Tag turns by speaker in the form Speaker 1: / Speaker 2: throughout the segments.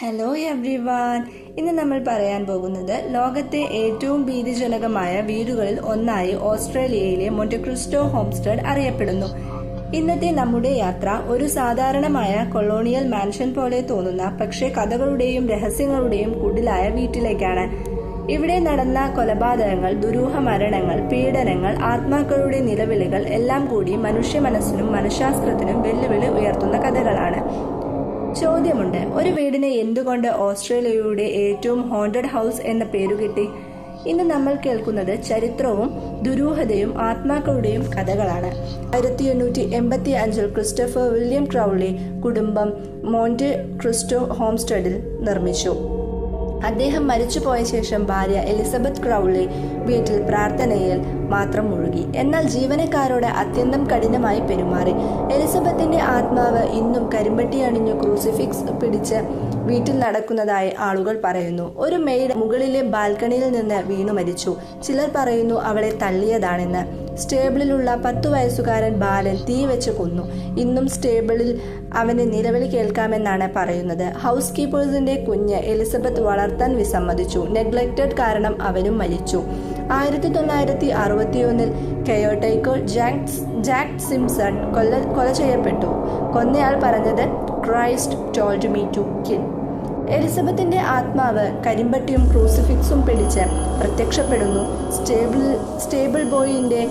Speaker 1: Hello everyone ഇന്ന് നമ്മൾ പറയാൻ പോകുന്നത് ലോകത്തെ ഏറ്റവും ഭീതിജനകമായ വീടുകളിൽ ഒന്നായി ഓസ്ട്രേലിയയിലെ മൊണ്ടക്രിസ്റ്റോ ഹോംസ്റ്റഡ് അറിയപ്പെടുന്നു. ഇന്നത്തെ നമ്മുടെ യാത്ര ഒരു സാധാരണമായ കൊളോണിയൽ മാൻഷൻ പോലെ തോന്നുന്ന പക്ഷേ കഥകളുടെയും രഹസ്യങ്ങളുടെയും കുടിലായ വീട്ടിലേക്കാണ്. ഇവിടെ നടന്ന കൊലപാതകങ്ങൾ ദുരൂഹ മരണങ്ങൾ പീഡനങ്ങൾ ആത്മാക്കളുടെ നിലവിളികൾ എല്ലാം കൂടി മനുഷ്യ മനസ്സിനും മനഃശാസ്ത്രത്തിനും വെല്ലുവിളി ചോദ്യമുണ്ട് ഒരു വീടിന് എന്തുകൊണ്ട് ഓസ്ട്രേലിയയുടെ ഏറ്റവും ഹോണ്ടഡ് ഹൗസ് എന്ന പേരു കിട്ടി? ഇന്ന് നമ്മൾ കേൾക്കുന്നത് ചരിത്രവും ദുരൂഹതയും ആത്മാക്കളുടെയും കഥകളാണ്. ആയിരത്തി എണ്ണൂറ്റി എൺപത്തി അഞ്ചിൽ ക്രിസ്റ്റഫർ വില്യം ക്രൗളി കുടുംബം മോണ്ട് ക്രിസ്റ്റോ ഹോംസ്റ്റഡിൽ നിർമ്മിച്ചു. അദ്ദേഹം മരിച്ചുപോയ ശേഷം ഭാര്യ എലിസബത്ത് ക്രൗളി വീട്ടിൽ പ്രാർത്ഥനയിൽ മാത്രം മുഴുകി. എന്നാൽ ജീവനക്കാരോട് അത്യന്തം കഠിനമായി പെരുമാറി. എലിസബത്തിന്റെ ആത്മാവ് ഇന്നും കരിമ്പട്ടി അണിഞ്ഞു ക്രൂസിഫിക്സ് പിടിച്ച് വീട്ടിൽ നടക്കുന്നതായി ആളുകൾ പറയുന്നു. ഒരു മെയ്ഡ് മുകളിലെ ബാൽക്കണിയിൽ നിന്ന് വീണു മരിച്ചു. ചിലർ പറയുന്നു അവളെ തള്ളിയതാണെന്ന്. സ്റ്റേബിളിലുള്ള പത്തു വയസ്സുകാരൻ ബാലൻ തീ വെച്ച് കൊന്നു. ഇന്നും സ്റ്റേബിളിൽ അവന് നിലവിളി കേൾക്കാമെന്നാണ് പറയുന്നത്. ഹൗസ് കീപ്പേഴ്സിന്റെ കുഞ്ഞ് എലിസബത്ത് വളർത്താൻ വിസമ്മതിച്ചു. നെഗ്ലക്റ്റഡ് കാരണം അവനും മരിച്ചു. ആയിരത്തി തൊള്ളായിരത്തി അറുപത്തിയൊന്നിൽ കെയോട്ടൈക്കോ ജാക്ക് സിംസൺ കൊല്ല കൊല ചെയ്യപ്പെട്ടു. കൊന്നയാൾ പറഞ്ഞത് Christ told me to kill എലിസബത്തിന്റെ ആത്മാവ് കരിമ്പട്ടിയും ക്രൂസിഫിക്സും പിടിച്ച് പ്രത്യക്ഷപ്പെടുന്നു. സ്റ്റേബിൾ സ്റ്റേബിൾ ബോയിന്റെ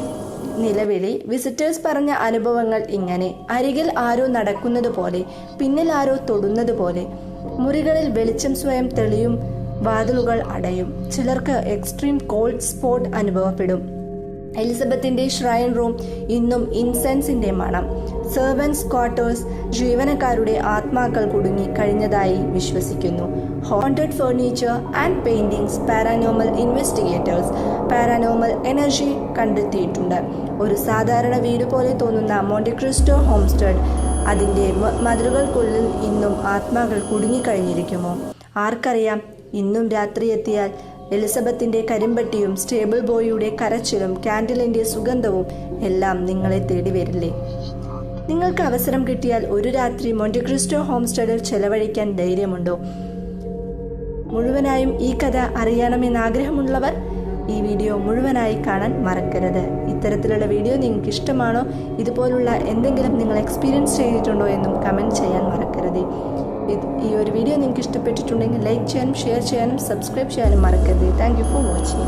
Speaker 1: നിലവിളി. വിസിറ്റേഴ്സ് പറഞ്ഞ അനുഭവങ്ങൾ ഇങ്ങനെ. അരികിൽ ആരോ നടക്കുന്നത് പോലെ പിന്നിൽ ആരോ തൊടുന്നത് പോലെ മുറികളിൽ വെളിച്ചം സ്വയം തെളിയും വാതിലുകൾ അടയും. ചിലർക്ക് എക്സ്ട്രീം കോൾഡ് സ്പോട്ട് അനുഭവപ്പെടും. എലിസബത്തിന്റെ ഷ്രൈൻ റൂം ഇന്നും ഇൻസെൻസിന്റെ മണം. സെർവൻസ് ക്വാർട്ടേഴ്സ് ജീവനക്കാരുടെ ആത്മാക്കൾ കുടുങ്ങി കഴിഞ്ഞതായി വിശ്വസിക്കുന്നു. Haunted furniture and paintings paranormal investigators paranormal energy കണ്ടെത്തിയിട്ടുണ്ട്. ഒരു സാധാരണ വീട് പോലെ തോന്നുന്ന മോണ്ടിക്രിസ്റ്റോ ഹോംസ്റ്റഡ് അതിന്റെ മതിലുകൾക്കുള്ളിൽ ഇന്നും ആത്മാക്കൾ കുടുങ്ങിക്കഴിഞ്ഞിരിക്കുമോ ആർക്കറിയാം ഇന്നും രാത്രി എത്തിയാൽ എലിസബത്തിന്റെ കരിമ്പട്ടിയും സ്റ്റേബിൾ ബോയിയുടെ കരച്ചിലും കാൻഡിലിന്റെ സുഗന്ധവും എല്ലാം നിങ്ങളെ തേടി വരില്ലേ? നിങ്ങൾക്ക് അവസരം കിട്ടിയാൽ ഒരു രാത്രി മൊണ്ടിക്രിസ്റ്റോ ഹോംസ്റ്റഡിൽ ചെലവഴിക്കാൻ ധൈര്യമുണ്ടോ? മുഴുവനായും ഈ കഥ അറിയണമെന്ന് ആഗ്രഹമുള്ളവർ ഈ വീഡിയോ മുഴുവനായി കാണാൻ മറക്കരുത്. ഇത്തരത്തിലുള്ള വീഡിയോ നിങ്ങൾക്ക് ഇഷ്ടമാണോ? ഇതുപോലുള്ള എന്തെങ്കിലും നിങ്ങൾ എക്സ്പീരിയൻസ് ചെയ്തിട്ടുണ്ടോ എന്നും കമന്റ് ചെയ്യാൻ മറക്കരുത്. ഇത് ഈ ഒരു വീഡിയോ നിങ്ങൾക്ക് ഇഷ്ടപ്പെട്ടിട്ടുണ്ടെങ്കിൽ ലൈക്ക് ചെയ്യാനും ഷെയർ ചെയ്യാനും സബ്സ്ക്രൈബ് ചെയ്യാനും മറക്കരുത്. Thank for watching